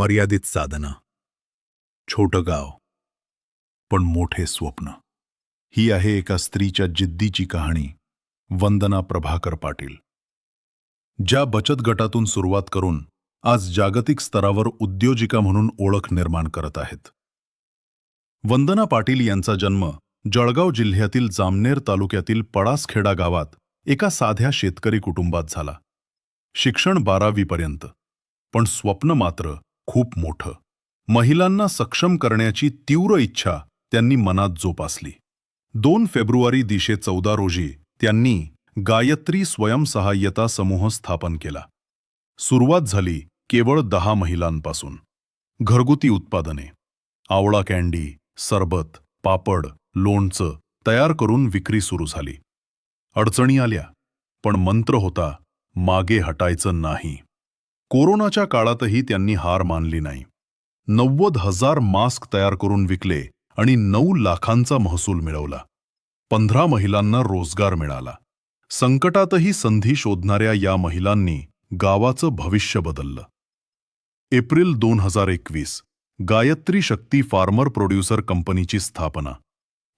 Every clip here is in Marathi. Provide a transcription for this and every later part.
मर्यादित साधनं. छोटं गाव. पण मोठे स्वप्न. ही आहे एका स्त्रीच्या जिद्दीची कहाणी वंदना प्रभाकर पाटील. ज्या बचत गटातून सुरुवात करून आज जागतिक स्तरावर उद्योजिका म्हणून ओळख निर्माण करत आहेत. वंदना पाटील यांचा जन्म जळगाव जिल्ह्यातील जामनेर तालुक्यातील पळासखेडा गावात एका साध्या शेतकरी कुटुंबात झाला. शिक्षण बारावीपर्यंत. पण स्वप्न मात्र खूप मोठं. महिलांना सक्षम करण्याची तीव्र इच्छा त्यांनी मनात जोपासली. दोन फेब्रुवारी दिशे चौदा रोजी त्यांनी गायत्री स्वयंसहाय्यता समूह स्थापन केला. सुरुवात झाली केवळ दहा महिलांपासून. घरगुती उत्पादने आवळा कँडी सरबत पापड लोणचं तयार करून विक्री सुरू झाली. अडचणी आल्या पण मंत्र होता मागे हटायचं नाही. कोरोनाच्या काळातही त्यांनी हार मानली नाही. नव्वद हजार मास्क तयार करून विकले आणि नऊ लाखांचा महसूल मिळवला. पंधरा महिलांना रोजगार मिळाला. संकटातही संधी शोधणाऱ्या या महिलांनी गावाचं भविष्य बदललं. एप्रिल दोन हजार एकवीस गायत्री शक्ती फार्मर प्रोड्युसर कंपनीची स्थापना.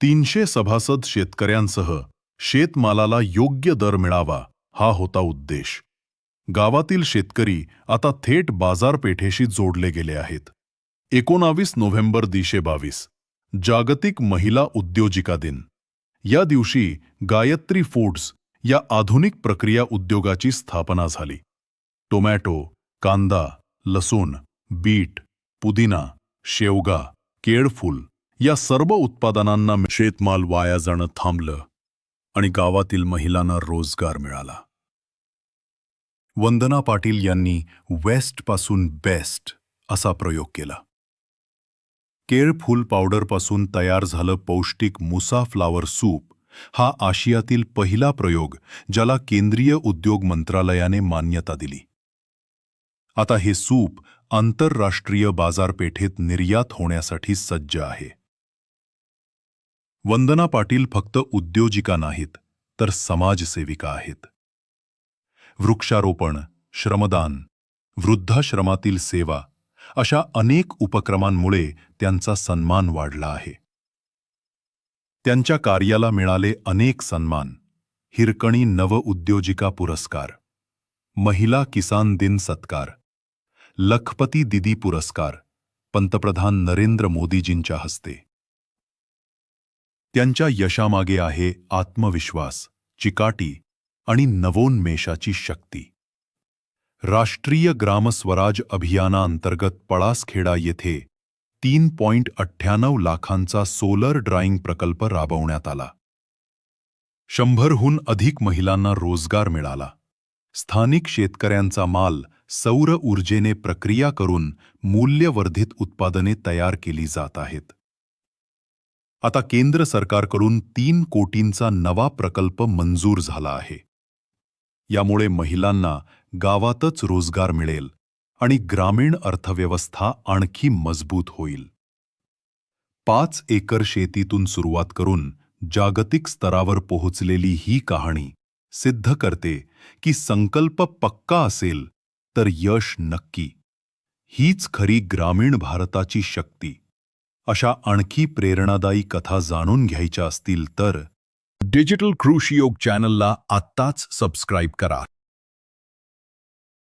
तीनशे सभासद शेतकऱ्यांसह शेतमालाला योग्य दर मिळावा हा होता उद्देश. गावातील शेतकरी आता थेट बाजारपेठेशी जोडले गेले आहेत. एकोणावीस नोव्हेंबर दिशे बावीस जागतिक महिला उद्योजिका दिन. या दिवशी गायत्री फूड्स या आधुनिक प्रक्रिया उद्योगाची स्थापना झाली. टोमॅटो कांदा लसूण बीट पुदिना शेवगा केळफूल या सर्व उत्पादनांना शेतमाल वाया जाणं थांबलं आणि गावातील महिलांना रोजगार मिळाला. वंदना पाटील यांनी वेस्टपासून बेस्ट असा प्रयोग केला. केळफूल पावडरपासून तयार झालं पौष्टिक मुसा फ्लावर सूप हा आशियातील पहिला प्रयोग ज्याला केंद्रीय उद्योग मंत्रालयाने मान्यता दिली. आता हे सूप आंतरराष्ट्रीय बाजारपेठेत निर्यात होण्यासाठी सज्ज आहे. वंदना पाटील फक्त उद्योजिका नाहीत तर समाजसेविका आहेत. वृक्षारोपण श्रमदान वृद्धाश्रमातील सेवा अशा अनेक उपक्रमांमुळे त्यांचा सन्मान वाढला आहे. त्यांच्या कार्याला मिळाले अनेक सन्मान. हिरकणी नवउद्योजिका पुरस्कार महिला किसान दिन सत्कार लखपती दिदी पुरस्कार पंतप्रधान नरेंद्र मोदीजींच्या हस्ते. त्यांच्या यशामागे आहे आत्मविश्वास चिकाटी आणि नवोन्मेषाची शक्ती. राष्ट्रीय ग्रामस्वराज अभियानाअंतर्गत पळासखेडा येथे तीन पॉइंट अठ्ठ्याण्णव लाखांचा सोलर ड्राईंग प्रकल्प राबवण्यात आला. शंभरहून अधिक महिलांना रोजगार मिळाला. स्थानिक शेतकऱ्यांचा माल सौर ऊर्जेने प्रक्रिया करून मूल्यवर्धित उत्पादने तयार केली जात आहेत. आता केंद्र सरकारकडून तीन कोटींचा नवा प्रकल्प मंजूर झाला आहे. यामुळे महिलांना गावातच रोजगार मिळेल आणि ग्रामीण अर्थव्यवस्था आणखी मजबूत होईल. पाच एकर शेतीतून सुरुवात करून जागतिक स्तरावर पोहोचलेली ही कहाणी सिद्ध करते की संकल्प पक्का असेल तर यश नक्की. हीच खरी ग्रामीण भारताची शक्ती. अशा आणखी प्रेरणादायी कथा जाणून घ्यायच्या असतील तर डिजिटल कृषी योग चॅनलला आत्ताच सबस्क्राईब करा.